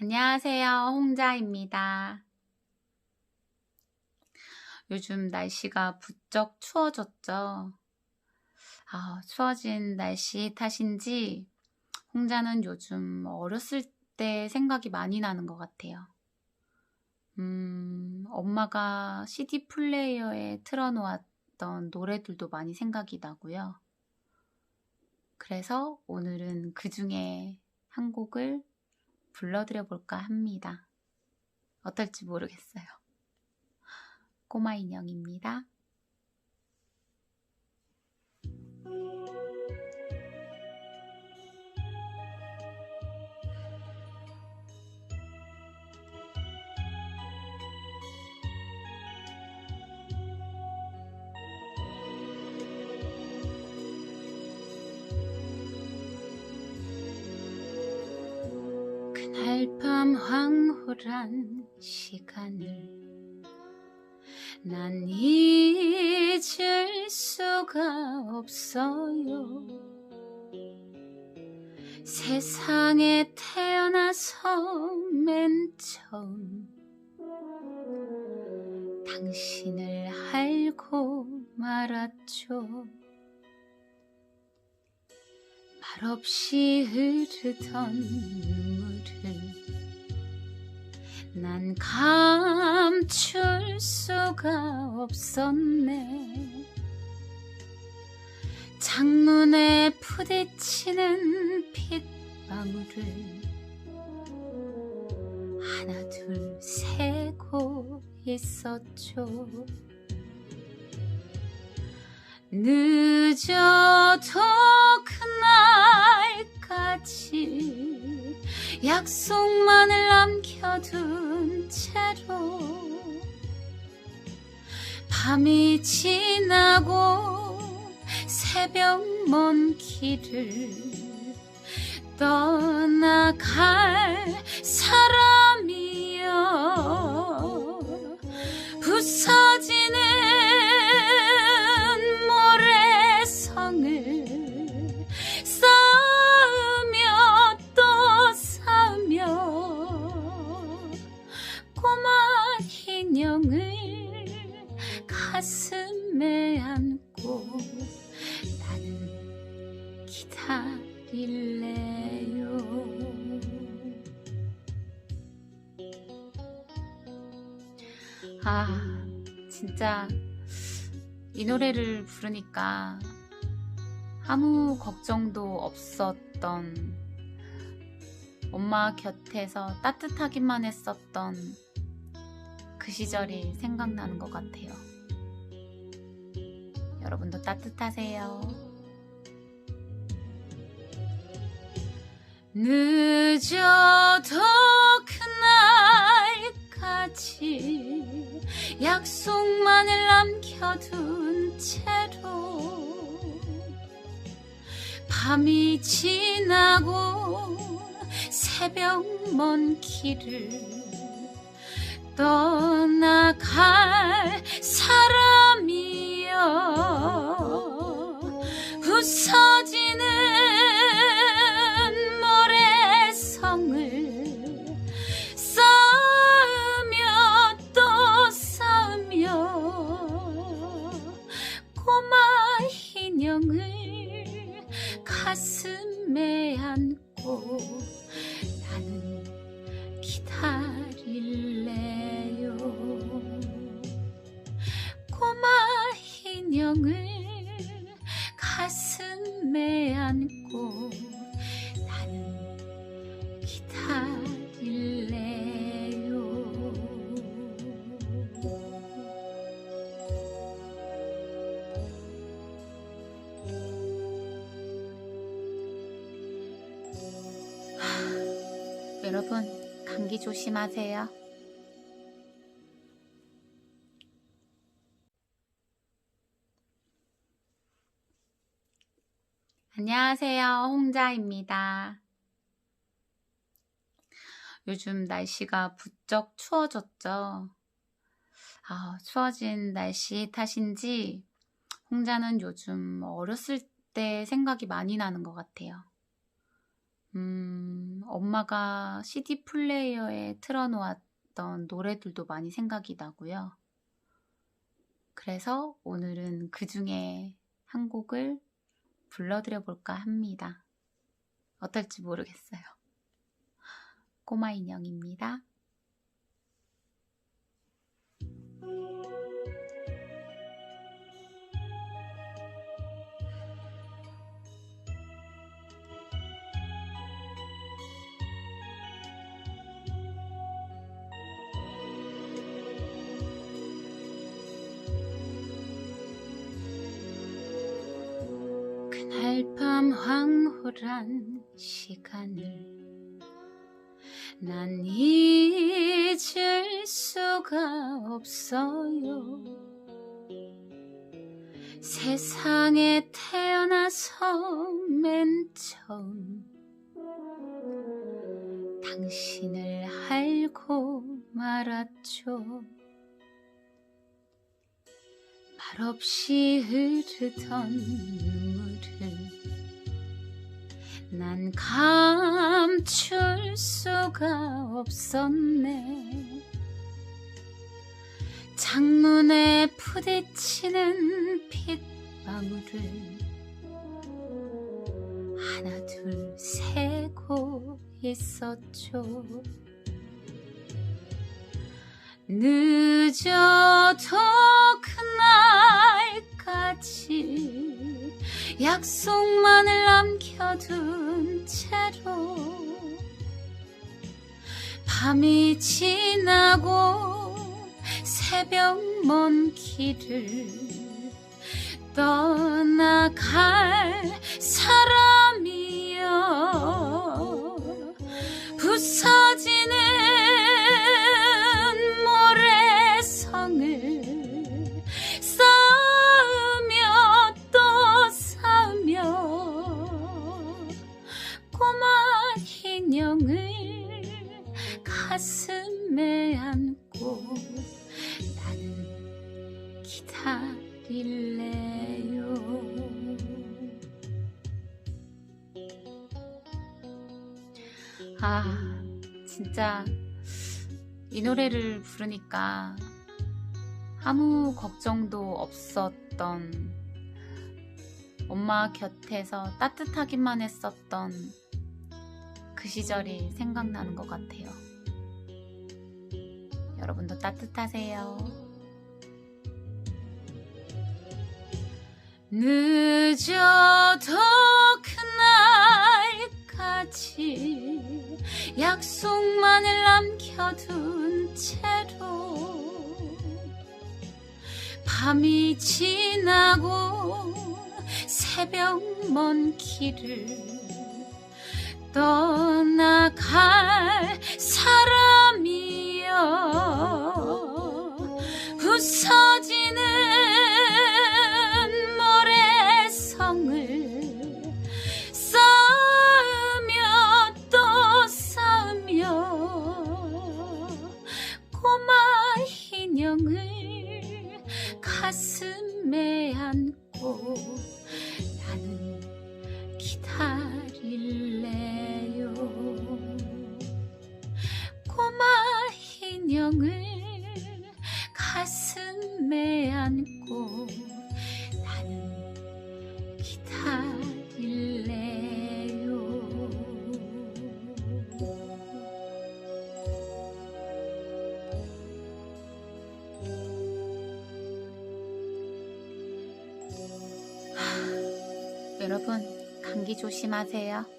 안녕하세요. 홍자입니다. 요즘 날씨가 부쩍 추워졌죠. 아, 추워진 날씨 탓인지 홍자는 요즘 어렸을 때 생각이 많이 나는 것 같아요. 음, 엄마가 CD 플레이어에 틀어놓았던 노래들도 많이 생각이 나고요. 그래서 오늘은 그 중에 한 곡을 불러드려 볼까 합니다. 어떨지 모르겠어요. 꼬마 인형입니다. 황홀한 시간을 난 잊을 수가 없어요. 세상에 태어나서 맨 처음 당신을 알고 말았죠. 말없이 흐르던 난 감출 수가 없었네. 창문에 부딪히는 빗방울을 하나 둘 세고 있었죠. 늦어도 그날까지 약속만을 남겨둔 채로 밤이 지나고 새벽 먼 길을 떠나갈 사람 인형을 가슴에 안고 나는 기다릴래요. 아 진짜 이 노래를 부르니까 아무 걱정도 없었던 엄마 곁에서 따뜻하기만 했었던 그 시절이 생각나는 것 같아요. 여러분도 따뜻하세요. 늦어도 그날까지 약속만을 남겨둔 채로 밤이 지나고 새벽 먼 길을 떠나갈 사람이여. 부서지 여러분, 감기 조심하세요. 안녕하세요. 홍자입니다. 요즘 날씨가 부쩍 추워졌죠. 아, 추워진 날씨 탓인지 홍자는 요즘 어렸을 때 생각이 많이 나는 것 같아요. 음, 엄마가 CD 플레이어에 틀어놓았던 노래들도 많이 생각이 나고요. 그래서 오늘은 그 중에 한 곡을 불러드려 볼까 합니다. 어떨지 모르겠어요. 꼬마 인형입니다. 그날 밤 황홀한 시간을 난 잊을 수가 없어요. 세상에 태어나서 맨 처음 당신을 알고 말았죠. 말없이 흐르던 난 감출 수가 없었네. 창문에 부딪히는 빗방울을 하나 둘 세고 있었죠. 늦어도 그날까지 약속만을 남겨둔 채로 밤이 지나고 새벽 먼 길을 떠나갈 사람 인형을 가슴에 안고 나는 기다릴래요. 아, 진짜 이 노래를 부르니까 아무 걱정도 없었던 엄마 곁에서 따뜻하기만 했었던 그 시절이 생각나는 것 같아요. 여러분도 따뜻하세요. 늦어도 그날까지 약속만을 남겨둔 채로 밤이 지나고 새벽 먼 길을 떠나갈 사람이여 여러분, 감기 조심하세요.